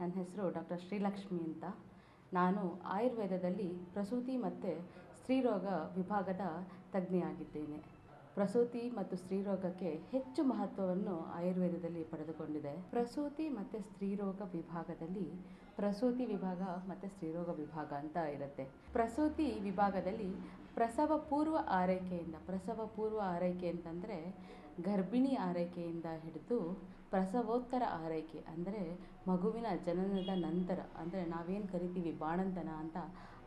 ನನ್ನ ಹೆಸರು ಡಾಕ್ಟರ್ ಶ್ರೀಲಕ್ಷ್ಮಿ ಅಂತ. ನಾನು ಆಯುರ್ವೇದದಲ್ಲಿ ಪ್ರಸೂತಿ ಮತ್ತು ಸ್ತ್ರೀರೋಗ ವಿಭಾಗದ ತಜ್ಞೆಯಾಗಿದ್ದೇನೆ. ಪ್ರಸೂತಿ ಮತ್ತು ಸ್ತ್ರೀರೋಗಕ್ಕೆ ಹೆಚ್ಚು ಮಹತ್ವವನ್ನು ಆಯುರ್ವೇದದಲ್ಲಿ ಪಡೆದುಕೊಂಡಿದೆ. ಪ್ರಸೂತಿ ಮತ್ತು ಸ್ತ್ರೀರೋಗ ವಿಭಾಗದಲ್ಲಿ ಪ್ರಸೂತಿ ವಿಭಾಗ ಮತ್ತು ಸ್ತ್ರೀರೋಗ ವಿಭಾಗ ಅಂತ ಇರುತ್ತೆ. ಪ್ರಸೂತಿ ವಿಭಾಗದಲ್ಲಿ ಪ್ರಸವ ಪೂರ್ವ ಆರೈಕೆಯಿಂದ, ಪ್ರಸವ ಪೂರ್ವ ಆರೈಕೆ ಅಂತಂದರೆ ಗರ್ಭಿಣಿ ಆರೈಕೆಯಿಂದ ಹಿಡಿದು ಪ್ರಸವೋತ್ತರ ಆರೈಕೆ ಅಂದರೆ ಮಗುವಿನ ಜನನದ ನಂತರ, ಅಂದರೆ ನಾವೇನು ಕರಿತೀವಿ ಬಾಣಂತನ ಅಂತ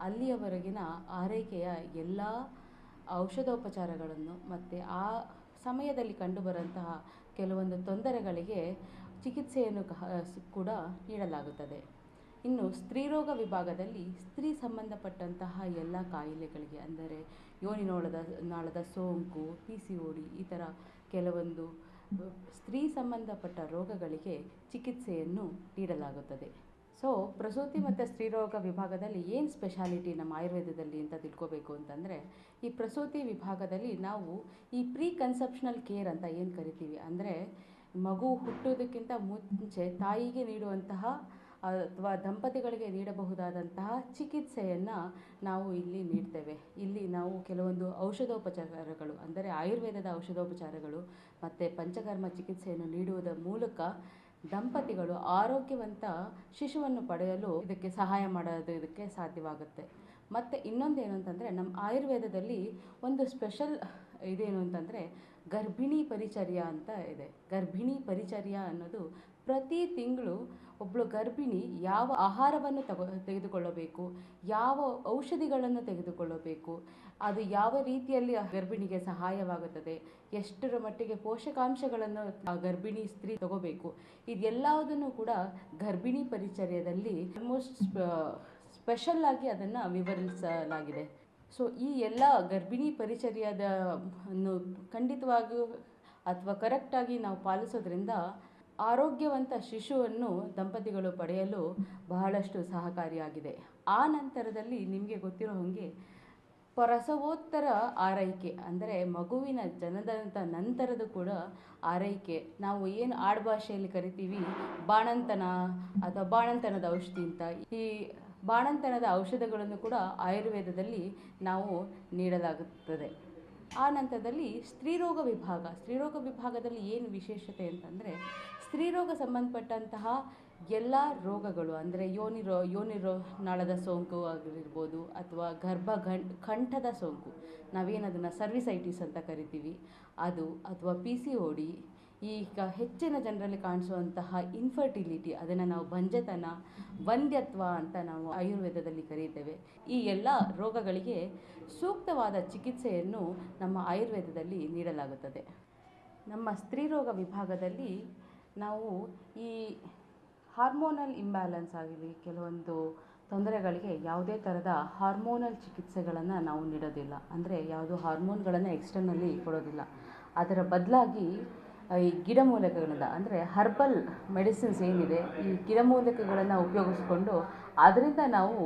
ಅಲ್ಲಿಯವರೆಗಿನ ಆರೈಕೆಯ ಎಲ್ಲ ಔಷಧೋಪಚಾರಗಳನ್ನು ಮತ್ತು ಆ ಸಮಯದಲ್ಲಿ ಕಂಡುಬರುವಂತಹ ಕೆಲವೊಂದು ತೊಂದರೆಗಳಿಗೆ ಚಿಕಿತ್ಸೆಯನ್ನು ಕೂಡ ನೀಡಲಾಗುತ್ತದೆ. ಇನ್ನು ಸ್ತ್ರೀರೋಗ ವಿಭಾಗದಲ್ಲಿ ಸ್ತ್ರೀ ಸಂಬಂಧಪಟ್ಟಂತಹ ಎಲ್ಲ ಕಾಯಿಲೆಗಳಿಗೆ ಅಂದರೆ ಯೋನಿನೋಳದ, ನಾಳದ ಸೋಂಕು ಪಿ ಸಿ ಓ ಡಿ ಈ ಥರ ಕೆಲವೊಂದು, ಸ್ತ್ರೀ ಸಂಬಂಧಪಟ್ಟ ರೋಗಗಳಿಗೆ ಚಿಕಿತ್ಸೆಯನ್ನು ನೀಡಲಾಗುತ್ತದೆ. ಸೊ ಪ್ರಸೂತಿ ಮತ್ತು ಸ್ತ್ರೀರೋಗ ವಿಭಾಗದಲ್ಲಿ ಏನು ಸ್ಪೆಷಾಲಿಟಿ ನಮ್ಮ ಆಯುರ್ವೇದದಲ್ಲಿ ಅಂತ ತಿಳ್ಕೊಬೇಕು ಅಂತಂದರೆ, ಈ ಪ್ರಸೂತಿ ವಿಭಾಗದಲ್ಲಿ ನಾವು ಈ ಪ್ರೀ ಕನ್ಸೆಪ್ಷನಲ್ ಕೇರ್ ಅಂತ ಏನು ಕರಿತೀವಿ ಅಂದರೆ, ಮಗು ಹುಟ್ಟೋದಕ್ಕಿಂತ ಮುಂಚೆ ತಾಯಿಗೆ ನೀಡುವಂತಹ ಅಥವಾ ದಂಪತಿಗಳಿಗೆ ನೀಡಬಹುದಾದಂತಹ ಚಿಕಿತ್ಸೆಯನ್ನು ನಾವು ಇಲ್ಲಿ ನೀಡ್ತೇವೆ. ಇಲ್ಲಿ ನಾವು ಕೆಲವೊಂದು ಔಷಧೋಪಚಾರಗಳು ಅಂದರೆ ಆಯುರ್ವೇದದ ಔಷಧೋಪಚಾರಗಳು ಮತ್ತು ಪಂಚಕರ್ಮ ಚಿಕಿತ್ಸೆಯನ್ನು ನೀಡುವುದರ ಮೂಲಕ ದಂಪತಿಗಳು ಆರೋಗ್ಯವಂತ ಶಿಶುವನ್ನು ಪಡೆಯಲು ಇದಕ್ಕೆ ಸಹಾಯ ಮಾಡೋದು ಇದಕ್ಕೆ ಸಾಧ್ಯವಾಗುತ್ತೆ. ಮತ್ತು ಇನ್ನೊಂದೇನು ಅಂತಂದರೆ ನಮ್ಮ ಆಯುರ್ವೇದದಲ್ಲಿ ಒಂದು ಸ್ಪೆಷಲ್ ಇದೇನು ಅಂತಂದರೆ ಗರ್ಭಿಣಿ ಪರಿಚರ್ಯ ಅಂತ ಇದೆ. ಗರ್ಭಿಣಿ ಪರಿಚರ್ಯ ಅನ್ನೋದು ಪ್ರತಿ ತಿಂಗಳು ಒಬ್ಬಳು ಗರ್ಭಿಣಿ ಯಾವ ಆಹಾರವನ್ನು ತಗೋ, ತೆಗೆದುಕೊಳ್ಳಬೇಕು, ಯಾವ ಔಷಧಿಗಳನ್ನು ತೆಗೆದುಕೊಳ್ಳಬೇಕು, ಅದು ಯಾವ ರೀತಿಯಲ್ಲಿ ಗರ್ಭಿಣಿಗೆ ಸಹಾಯವಾಗುತ್ತದೆ, ಎಷ್ಟರ ಮಟ್ಟಿಗೆ ಪೋಷಕಾಂಶಗಳನ್ನು ಗರ್ಭಿಣಿ ಸ್ತ್ರೀ ತಗೋಬೇಕು ಇದೆಲ್ಲದನ್ನು ಕೂಡ ಗರ್ಭಿಣಿ ಪರಿಚರ್ಯದಲ್ಲಿ ಆಲ್ಮೋಸ್ಟ್ ಸ್ಪೆಷಲ್ ಆಗಿ ಅದನ್ನು ವಿವರಿಸಲಾಗಿದೆ. ಸೊ ಈ ಎಲ್ಲ ಗರ್ಭಿಣಿ ಪರಿಚರ್ಯದ ಅನ್ನು ಖಂಡಿತವಾಗಿಯೂ ಅಥವಾ ಕರೆಕ್ಟಾಗಿ ನಾವು ಪಾಲಿಸೋದ್ರಿಂದ ಆರೋಗ್ಯವಂತ ಶಿಶುವನ್ನು ದಂಪತಿಗಳು ಪಡೆಯಲು ಬಹಳಷ್ಟು ಸಹಕಾರಿಯಾಗಿದೆ. ಆ ನಂತರದಲ್ಲಿ ನಿಮಗೆ ಗೊತ್ತಿರೋ ಹಾಗೆ ಪ್ರಸವೋತ್ತರ ಆರೈಕೆ ಅಂದರೆ ಮಗುವಿನ ಜನನದ ನಂತರದ ಕೂಡ ಆರೈಕೆ. ನಾವು ಏನು ಆಡುಭಾಷೆಯಲ್ಲಿ ಕರಿತೀವಿ? ಬಾಣಂತನ ಅಥವಾ ಬಾಣಂತನದ ಔಷಧಿ ಅಂತ. ಈ ಬಾಣಂತನದ ಔಷಧಗಳನ್ನು ಕೂಡ ಆಯುರ್ವೇದದಲ್ಲಿ ನಾವು ನೀಡಲಾಗುತ್ತದೆ. ಆ ನಂತರದಲ್ಲಿ ಸ್ತ್ರೀರೋಗ ವಿಭಾಗ. ಸ್ತ್ರೀರೋಗ ವಿಭಾಗದಲ್ಲಿ ಏನು ವಿಶೇಷತೆ ಅಂತಂದರೆ, ಸ್ತ್ರೀರೋಗ ಸಂಬಂಧಪಟ್ಟಂತಹ ಎಲ್ಲ ರೋಗಗಳು, ಅಂದರೆ ಯೋನಿ ಯೋನಿರೋ ಯೋನಿ ರೋ, ನಾಳದ ಸೋಂಕು ಆಗಿರ್ಬೋದು ಅಥವಾ ಗರ್ಭ ಕಂಠದ ಸೋಂಕು. ನಾವೇನದನ್ನು ಸರ್ವಿಸೈಟಿಸ್ ಅಂತ ಕರಿತೀವಿ. ಅದು ಅಥವಾ ಪಿ ಸಿ ಓ ಡಿ ಈಗ ಹೆಚ್ಚಿನ ಜನರಲ್ಲಿ ಕಾಣಿಸುವಂತಹ ಇನ್ಫರ್ಟಿಲಿಟಿ ಅದನ್ನು ನಾವು ಬಂಜತನ ವಂದ್ಯತ್ವ ಅಂತ ನಾವು ಆಯುರ್ವೇದದಲ್ಲಿ ಕರೀತೇವೆ. ಈ ಎಲ್ಲ ರೋಗಗಳಿಗೆ ಸೂಕ್ತವಾದ ಚಿಕಿತ್ಸೆಯನ್ನು ನಮ್ಮ ಆಯುರ್ವೇದದಲ್ಲಿ ನೀಡಲಾಗುತ್ತದೆ. ನಮ್ಮ ಸ್ತ್ರೀರೋಗ ವಿಭಾಗದಲ್ಲಿ ನಾವು ಈ ಹಾರ್ಮೋನಲ್ ಇಂಬ್ಯಾಲೆನ್ಸ್ ಆಗಲಿ ಕೆಲವೊಂದು ತೊಂದರೆಗಳಿಗೆ ಯಾವುದೇ ಥರದ ಹಾರ್ಮೋನಲ್ ಚಿಕಿತ್ಸೆಗಳನ್ನು ನಾವು ನೀಡೋದಿಲ್ಲ. ಅಂದರೆ ಯಾವುದು ಹಾರ್ಮೋನ್ಗಳನ್ನು ಎಕ್ಸ್ಟರ್ನಲ್ಲಿ ಕೊಡೋದಿಲ್ಲ. ಅದರ ಬದಲಾಗಿ ಈ ಗಿಡಮೂಲಿಕೆಗಳಿಂದ, ಅಂದರೆ ಹರ್ಬಲ್ ಮೆಡಿಸಿನ್ಸ್ ಏನಿದೆ, ಈ ಗಿಡಮೂಲಿಕೆಗಳನ್ನು ಉಪಯೋಗಿಸ್ಕೊಂಡು ಅದರಿಂದ ನಾವು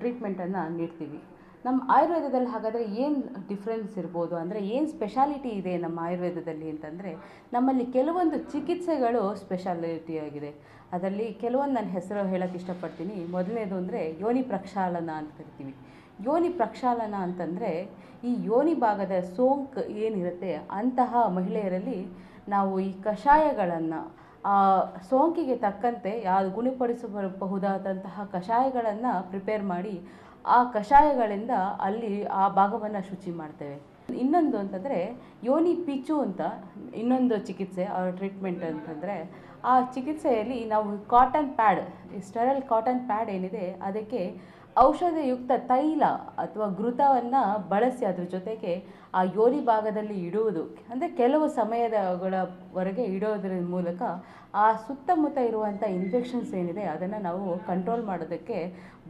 ಟ್ರೀಟ್ಮೆಂಟನ್ನು ನೀಡ್ತೀವಿ. ನಮ್ಮ ಆಯುರ್ವೇದದಲ್ಲಿ ಹಾಗಾದರೆ ಏನು ಡಿಫ್ರೆನ್ಸ್ ಇರ್ಬೋದು? ಅಂದರೆ ಏನು ಸ್ಪೆಷಾಲಿಟಿ ಇದೆ ನಮ್ಮ ಆಯುರ್ವೇದದಲ್ಲಿ ಅಂತಂದರೆ, ನಮ್ಮಲ್ಲಿ ಕೆಲವೊಂದು ಚಿಕಿತ್ಸೆಗಳು ಸ್ಪೆಷಾಲಿಟಿ ಆಗಿದೆ. ಅದರಲ್ಲಿ ಕೆಲವೊಂದು ನನ್ನ ಹೆಸರು ಹೇಳೋಕ್ಕೆ ಇಷ್ಟಪಡ್ತೀನಿ. ಮೊದಲನೇದು ಅಂದರೆ ಯೋನಿ ಪ್ರಕ್ಷಾಳನ ಅಂತ ಕರಿತೀವಿ. ಯೋನಿ ಪ್ರಕ್ಷಾಳನ ಅಂತಂದರೆ ಈ ಯೋನಿ ಭಾಗದ ಸೋಂಕು ಏನಿರುತ್ತೆ ಅಂತಹ ಮಹಿಳೆಯರಲ್ಲಿ ನಾವು ಈ ಕಷಾಯಗಳನ್ನು, ಆ ಸೋಂಕಿಗೆ ತಕ್ಕಂತೆ ಯಾವ ಗುಣಪಡಿಸಬಹುದಾದಂತಹ ಕಷಾಯಗಳನ್ನು ಪ್ರಿಪೇರ್ ಮಾಡಿ ಆ ಕಷಾಯಗಳಿಂದ ಅಲ್ಲಿ ಆ ಭಾಗವನ್ನು ಶುಚಿ ಮಾಡ್ತೇವೆ. ಇನ್ನೊಂದು ಅಂತಂದರೆ ಯೋನಿ ಪಿಚು ಅಂತ ಇನ್ನೊಂದು ಚಿಕಿತ್ಸೆ, ಆ ಟ್ರೀಟ್ಮೆಂಟ್ ಅಂತಂದರೆ ಆ ಚಿಕಿತ್ಸೆಯಲ್ಲಿ ನಾವು cotton pad sterile cotton pad ಏನಿದೆ ಅದಕ್ಕೆ ಔಷಧಯುಕ್ತ ತೈಲ ಅಥವಾ ಘೃತವನ್ನು ಬಳಸಿ ಅದ್ರ ಜೊತೆಗೆ ಆ ಯೋನಿ ಭಾಗದಲ್ಲಿ ಇಡುವುದು. ಅಂದರೆ ಕೆಲವು ಸಮಯದಗಳವರೆಗೆ ಇಡೋದ್ರ ಮೂಲಕ ಆ ಸುತ್ತಮುತ್ತ ಇರುವಂಥ ಇನ್ಫೆಕ್ಷನ್ಸ್ ಏನಿದೆ ಅದನ್ನು ನಾವು ಕಂಟ್ರೋಲ್ ಮಾಡೋದಕ್ಕೆ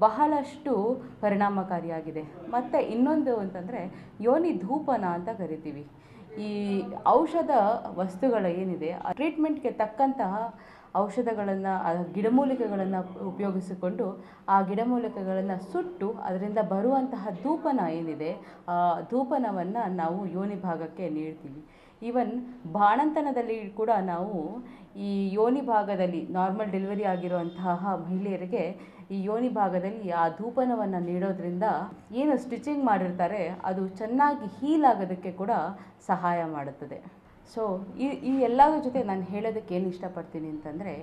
ಬಹಳಷ್ಟು ಪರಿಣಾಮಕಾರಿಯಾಗಿದೆ. ಮತ್ತು ಇನ್ನೊಂದು ಅಂತಂದರೆ ಯೋನಿ ಧೂಪನ ಅಂತ ಕರಿತೀವಿ. ಈ ಔಷಧ ವಸ್ತುಗಳು ಏನಿದೆ, ಆ ಟ್ರೀಟ್ಮೆಂಟ್ಗೆ ತಕ್ಕಂತಹ ಔಷಧಗಳನ್ನು ಗಿಡಮೂಲಿಕೆಗಳನ್ನು ಉಪಯೋಗಿಸಿಕೊಂಡು ಆ ಗಿಡಮೂಲಿಕೆಗಳನ್ನು ಸುಟ್ಟು ಅದರಿಂದ ಬರುವಂತಹ ಧೂಪನ ಏನಿದೆ, ಆ ಧೂಪನವನ್ನು ನಾವು ಯೋನಿ ಭಾಗಕ್ಕೆ ನೀಡ್ತೀವಿ. ಈವನ್ ಬಾಣಂತನದಲ್ಲಿ ಕೂಡ ನಾವು ಈ ಯೋನಿ ಭಾಗದಲ್ಲಿ ನಾರ್ಮಲ್ ಡೆಲಿವರಿ ಆಗಿರುವಂತಹ ಮಹಿಳೆಯರಿಗೆ ಈ ಯೋನಿ ಭಾಗದಲ್ಲಿ ಆ ಧೂಪನವನ್ನು ನೀಡೋದ್ರಿಂದ ಏನು ಸ್ಟಿಚಿಂಗ್ ಮಾಡಿರ್ತಾರೆ, ಅದು ಚೆನ್ನಾಗಿ ಹೀಲ್ ಆಗೋದಕ್ಕೆ ಕೂಡ ಸಹಾಯ ಮಾಡುತ್ತದೆ. ಸೊ ಈ ಈ ಎಲ್ಲದರ ಜೊತೆ ನಾನು ಹೇಳೋದಕ್ಕೆ ಏನು ಇಷ್ಟಪಡ್ತೀನಿ ಅಂತಂದರೆ,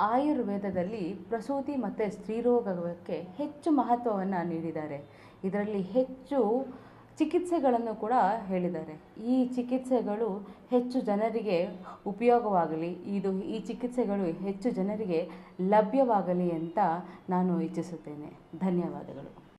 ಆಯುರ್ವೇದದಲ್ಲಿ ಪ್ರಸೂತಿ ಮತ್ತು ಸ್ತ್ರೀರೋಗಕ್ಕೆ ಹೆಚ್ಚು ಮಹತ್ವವನ್ನು ನೀಡಿದ್ದಾರೆ. ಇದರಲ್ಲಿ ಹೆಚ್ಚು ಚಿಕಿತ್ಸೆಗಳನ್ನು ಕೂಡ ಹೇಳಿದ್ದಾರೆ. ಈ ಚಿಕಿತ್ಸೆಗಳು ಹೆಚ್ಚು ಜನರಿಗೆ ಉಪಯೋಗವಾಗಲಿ, ಇದು, ಈ ಚಿಕಿತ್ಸೆಗಳು ಹೆಚ್ಚು ಜನರಿಗೆ ಲಭ್ಯವಾಗಲಿ ಅಂತ ನಾನು ಇಚ್ಛಿಸುತ್ತೇನೆ. ಧನ್ಯವಾದಗಳು.